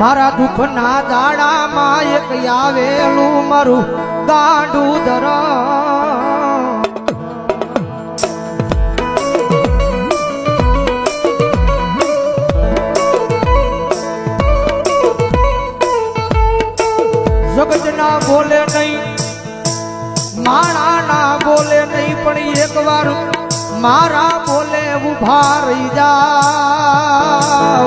મારા દુઃખના દાડામાં એક આવેલું મારું ગાંડું ધર જગત ના બોલે નહીં માણા ના બોલે નહીં, પણ એક વાર મારા બોલે ઊભા રહી જાવ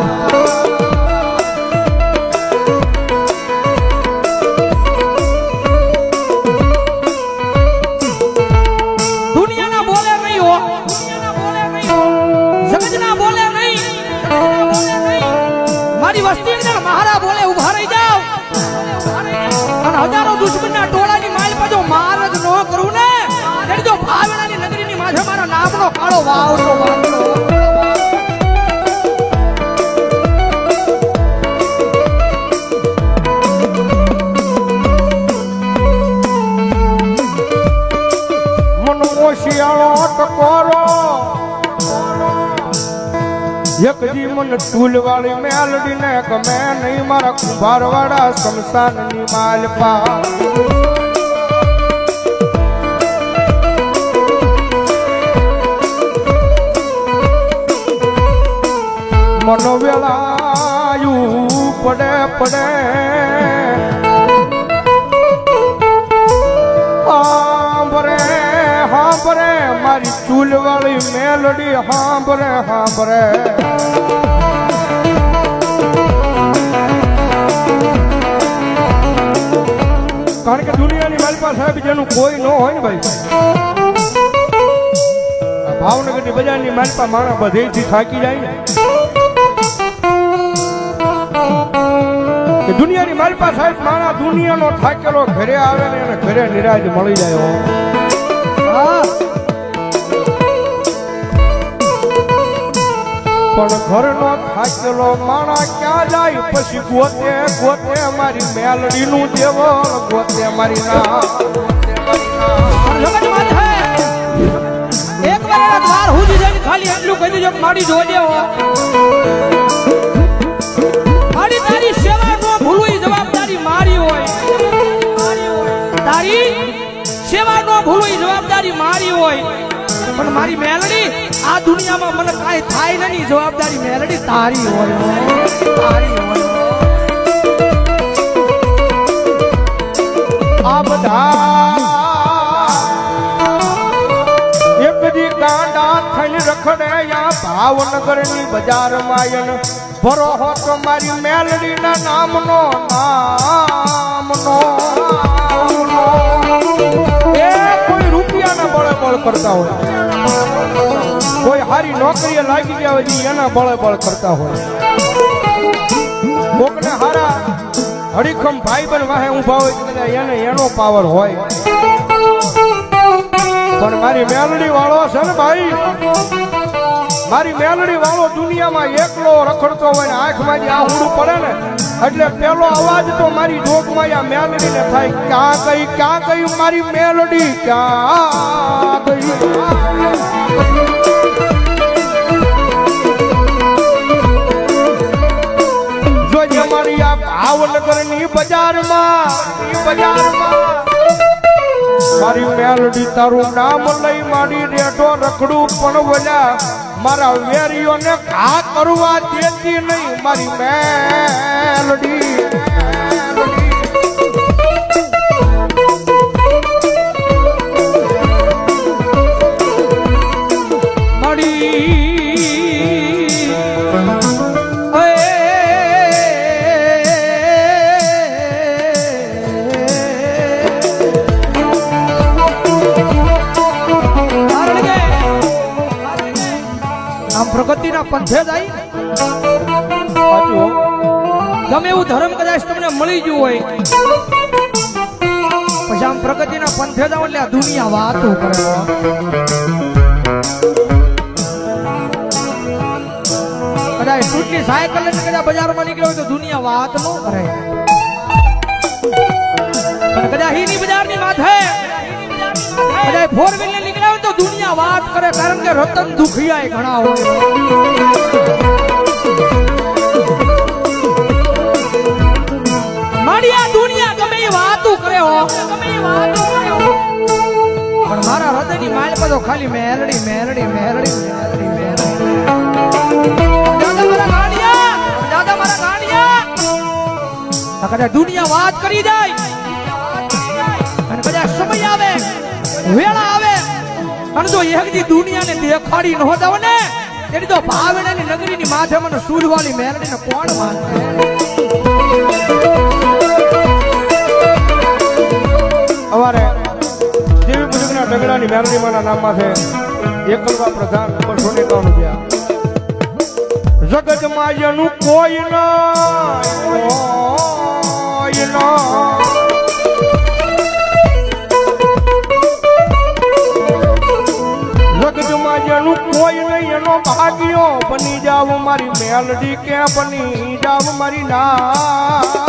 કરું ને? તેની જો ભાવનાની નગરીની માથે મારો નામનો કાળો વાવડો વાવડો મન ટૂલ વાળી મેલડી ગમે નહીં મારા કુંભાર વાળા શમશાનની માલપા મનો વેલાયું પડે પડે. હાંભરે હાંભરે, મારી ચૂલવાળી મેલડી, હાંભરે હાંભરે. કારણ કે દુનિયાની મારી પાસે સાહેબ જેનું કોઈ ન હોય ને ભાઈ. ભાવનગરની બજારની મારી પાસે માણસ બધેથી થાકી જાય ને. દુનિયાની મારી પાસે માણા દુનિયાનો થાકેલો ઘરે આવે ને એને ઘરે નિરાજ મળી જાય પણ ઘરનો થાકેલો માણા ક્યાં જાય? પછી ગોતે ગોતે મારી મેલડીનું દેવળ ગોતે મારી ના એક વાર હું જઈને ખાલી એટલું કહી દેજો માડી જોજે હો. પણ મારી મેલડી આ દુનિયામાં મને કાંઈ થાય નહીં. જવાબદારી મેલડી તારી હોય. તારી હોય. આ બધા એક દી થઈને રખડે યા ભાવનગરની બજાર માયન ભરો હો તો મારી મેલડીના નામનો નામનો. કરતા હોય. કોઈ હારી નોકરીએ લાગી ગયા હોય એના બળે બળ કરતા હોય. કોકને હારા હડીખમ ભાઈબંધ વાહે ઊભા હોય એને એનો પાવર હોય. પણ મારી મેલડી વાળો છે ને ભાઈ મારી મેલડી વાળો દુનિયામાં એકલો રખડતો હોય ને આંખમાં જે આહુડું પડે ને, એટલે પેલો અવાજ તો મારી જોગમાં આ મેલડી ને થાય, ક્યાં કઈ ક્યાં ગઈ મારી મેલડી? ક્યાં કઈ મારી બજારમાં મારી મેલડી તારું નામ લઈ મારી રેઢો રખડું પણ બોલ્યા મારા વેરીઓને ઘા કરવા દેતી નહીં મારી મેલડી. પ્રગતિના પંથે જાય. ગમે એવું ધર્મ કદાચ તમને મળી ગયું હોય. પછી આમ પ્રગતિના પંથે જાઓ એટલે આ દુનિયા વાતો કરે કદાચ ટૂટની સાયકલ લઈને કદાચ બજારમાં નીકળ્યો હોય તો દુનિયા વાત ન કરે કદાચ હીની બજારની હે. કદાચ ફોર વ્હીલ ને નીકળ્યા હોય તો દુનિયા વાત કરે કારણ કે રતન દુખિયા ઘણા હોય. માડિયા દુનિયા ગમે એ વાતો કરે હો. પણ મારા હૃદયની માલ પર ખાલી મેરડી મેરડી મેરડી મેલડી મેલડી દુનિયા વાત કરી જાય. અને બધા સમય આવે, વેળા અને જો એકદી દુનિયાને દેખાડી ન દો ને, તેની તો ભાવનાની નગરીની માથે મને સૂરવાળી મેરડીને કોણ માનશે? અમારે દેવી બુજુગના ડગડાની મેરડીમાના નામમાં છે, એકલવા પ્રધાન બસો સોને એકાવન રૂપિયા. જગતમાં માયનું કોઈ ના કોઈ ના. એનો ભાગ્યો બની જાવ મારી મેલડી કે બની જાવ મારી ના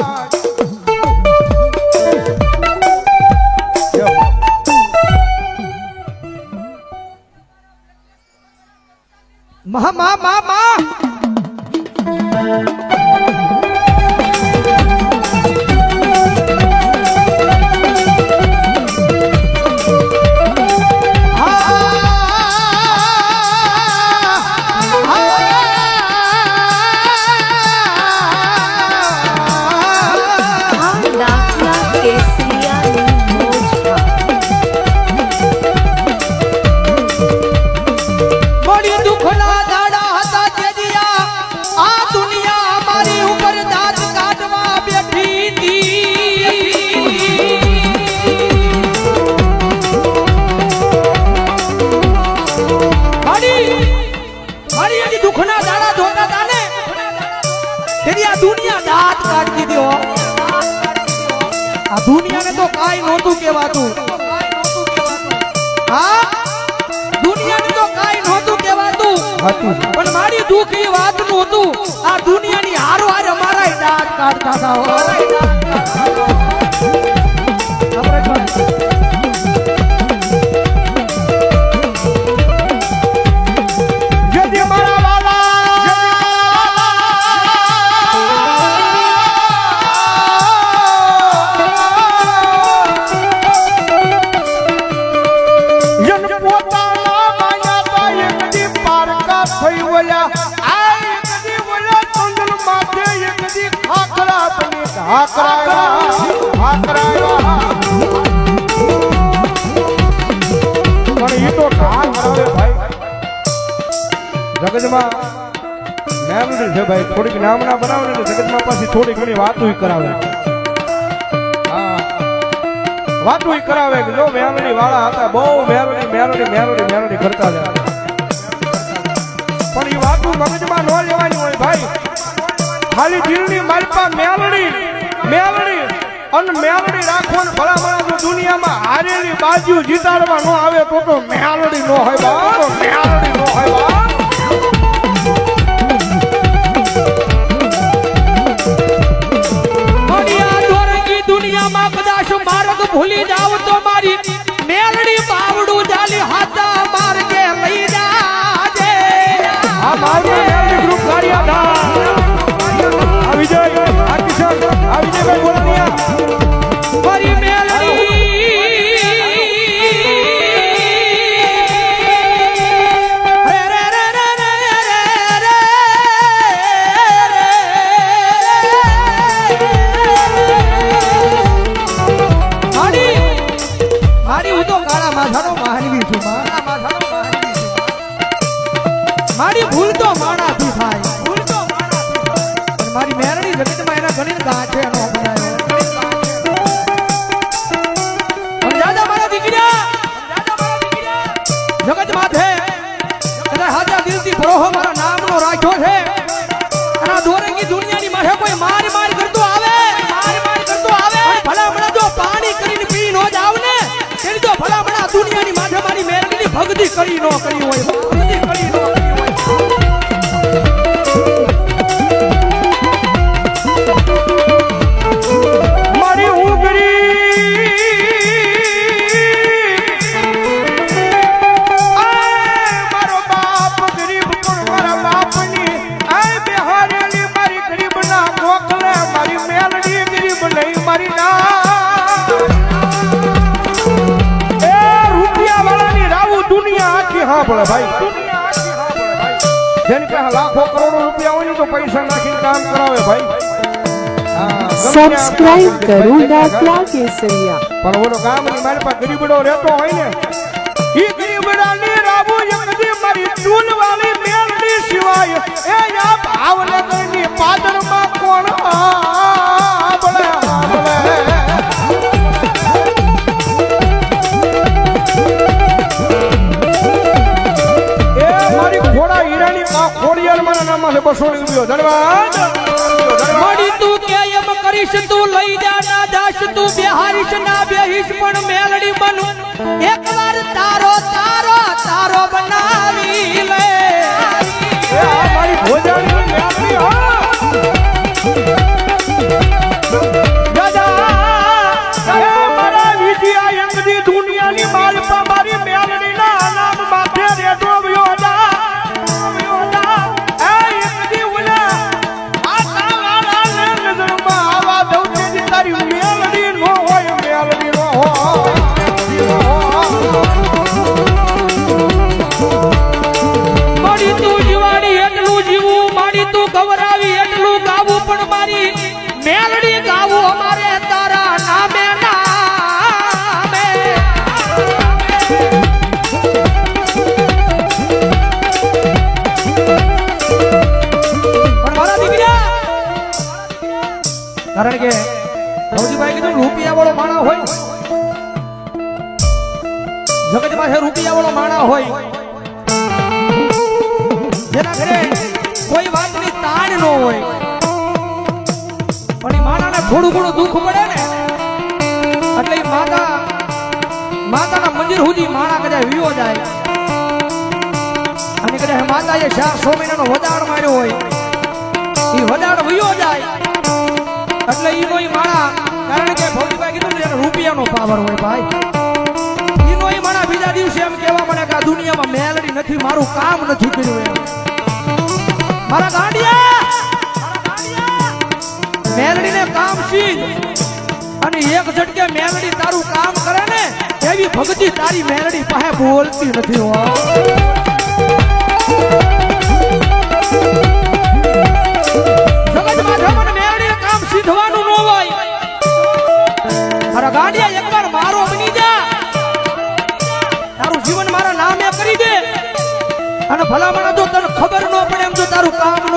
મા મા મા મા. આ દુનિયાને તો કાઈ નહોતું કહેવાતું. હા? દુનિયાને તો કાઈ નહોતું કહેવાતું. હતું. પણ મારી દુઃખ એ વાતનું હતું. આ દુનિયાની હારો હાર અમારા દાંત કાઢતા હતા. આપણે જગતમાં મેમરી છે ભાઈ વાતો કરાવે કરાવે કે જો મેમરી વાળા હતા બહુ મેરડી મેરડી મેરડી મેરડી કરતા હતા પણ એ વાતો મગજમાં ન લેવાની હોય ભાઈ. ખાલી દિલની માલપા મેલડી. મેલડી અને મેલડી રાખવાનું ભલામણા જો દુનિયામાં હારેલી બાજુ જીતાડવા ન આવે તો તો મેલડી નો હોય બા પણ જગતમાં એના ઘણી ગાંઠે રાખ્યો છે. અને આ દુનિયાની માથે કોઈ માર માર આવે. માર માર કરતો આવે. ભલામણા જો પાણી કરીને પી નો જાવ ને, તેની તો ભલામણા દુનિયાની માથે મારી મેરડીની ભક્તિ કરી નો કરી હોય. ભક્તિ કરી હા પડે ભાઈ. જેની પાસે લાખો કરોડો રૂપિયા હોય ને તો પૈસા નાખીને કામ કરાવે ભાઈ. સબસ્ક્રાઇબ કરો દાખલા કેસરિયા પણ ઓલો ગામની મારી પાસે ગરીબડો રહેતો હોય ને ઈ ગરીબડાની રાબુ યકદી મારી ચૂલવાળી મેલડી સિવાય એ યા પાદરમાં કોણ આંબળે મળી તું કે એમ કરીશ તું લઈ જા ના જાશ તું બેહારીશ ના બેહીશ પણ મેલડી બનું. એકવાર તારો તારો તારો બનાવી લે. મારી ભોજાની મારી તું ગવરાવી એટલું ગાવું, પણ મારી મેલડી ગાવું અમારે તારા નામે કારણ કે રવજીભાઈ કીધું રૂપિયા વાળો માણા હોય. જગત પાસે રૂપિયા વાળો માણા હોય. જેના ઘરે ન હોય. પણ એ માતાને થોડું ઘણું દુઃખ પડે ને, એટલે ઈ માતા, માતાના મંદિર સુધી માણા કદાચ વિયો જાય. અને કદાચ માતાએ ચાર સો મહિનાનો વધાર માર્યો હોય. એ વધાર વિયો જાય. એટલે ઈનો ઈ માળા, કારણ કે ભૌતિકભાઈ કીધું ને એને રૂપિયાનો પાવર હોય ભાઈ. ઈનો ઈ માળા બીજા દિવસે એમ કહેવા મળે કે આ દુનિયામાં મેલડી નથી, મારું કામ નથી કર્યું એમ. મારા ગાંડિયા! મેલડીને કામ શીખ અને એક ઝટકે મેલડી તારું કામ કરે ને, એવી ભક્તિ તારી મેલડી પાસે બોલતી નથી હોય. ભલામણ જો તને ખબર ન પડે એમ જો તારું કામ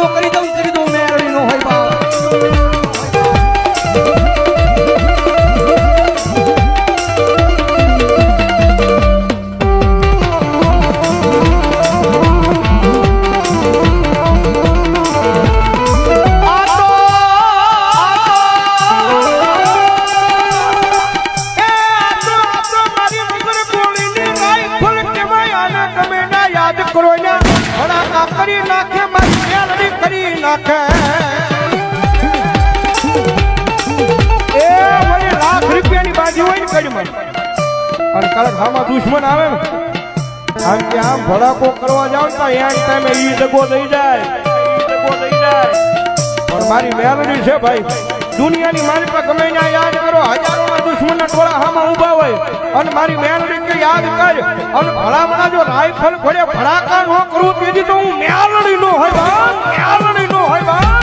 કરવા જાવ ને તો એન ટાઈમે ઈ દગો દઈ જાય દગો થઈ જાય પણ મારી મેલડી છે ભાઈ, દુનિયાની મારી પર ગમે ત્યાં યાદ કરો, હજારોમાં દુશ્મનના ટોળા હામાં ઊભા હોય. અને મારી મેલડી કે યાદ કર, અને ભલામણા જો રાઈફલ ઘોડે ભડાકા ન કરું, તેથી તો હું મેલડી નો હોય, બા. મેલડી નો હોય, બા.